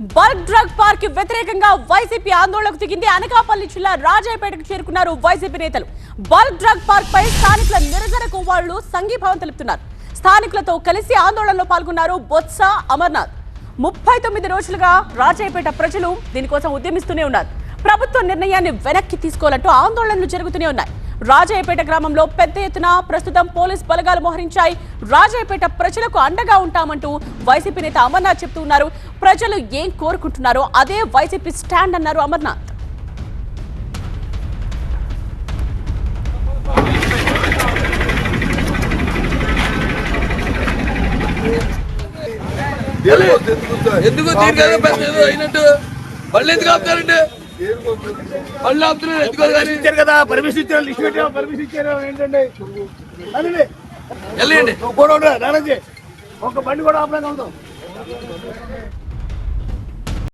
Bulk drug park వ్యతిరేకంగా YCP ఆందోళనకు దిగింది అనకాపల్లి జిల్లా రాజాయపేటకు చేరుకున్నారు వైసీపీ నేతలు. బల్క్ డ్రగ్ పార్క్ పై స్థానికుల నిరసనకు వాళ్ళు సంఘీభావం తెలుపుతున్నారు. స్థానికులతో కలిసి ఆందోళనలో పాల్గొన్నారు బొత్స అమర్నాథ్. ముప్పై తొమ్మిది రోజులుగా రాజాయపేట ప్రజలు దీనికోసం ఉద్యమిస్తూనే ఉన్నారు. ప్రభుత్వ నిర్ణయాన్ని వెనక్కి తీసుకోవాలంటూ ఆందోళనలు జరుగుతూనే ఉన్నాయి. రాజాయపేట గ్రామంలో పెద్ద ఎత్తున ప్రస్తుతం పోలీస్ బలగాలు మోహరించాయి. రాజాయపేట ప్రజలకు అండగా ఉంటామంటూ వైసీపీ నేత అమర్నాథ్ చెప్తూ ఉన్నారు. ప్రజలు ఏం కోరుకుంటున్నారో అదే వైసీపీ స్టాండ్ అన్నారు అమర్నాథ్. ఎందుకు దీనికైనా పెద్ద అయినట్టు? మళ్ళీ ఎందుకు ఆపుతారండి? ఇచ్చారు కదా పర్మిషన్ ఇచ్చారు లిస్ట్ పెట్టాము పర్మిషన్ ఇచ్చారు ఏంటండి? వెళ్ళండి. నువ్వు కూడా ఉండరా నారాజీ ఒక బండి కూడా ఆపలేక ఉందాం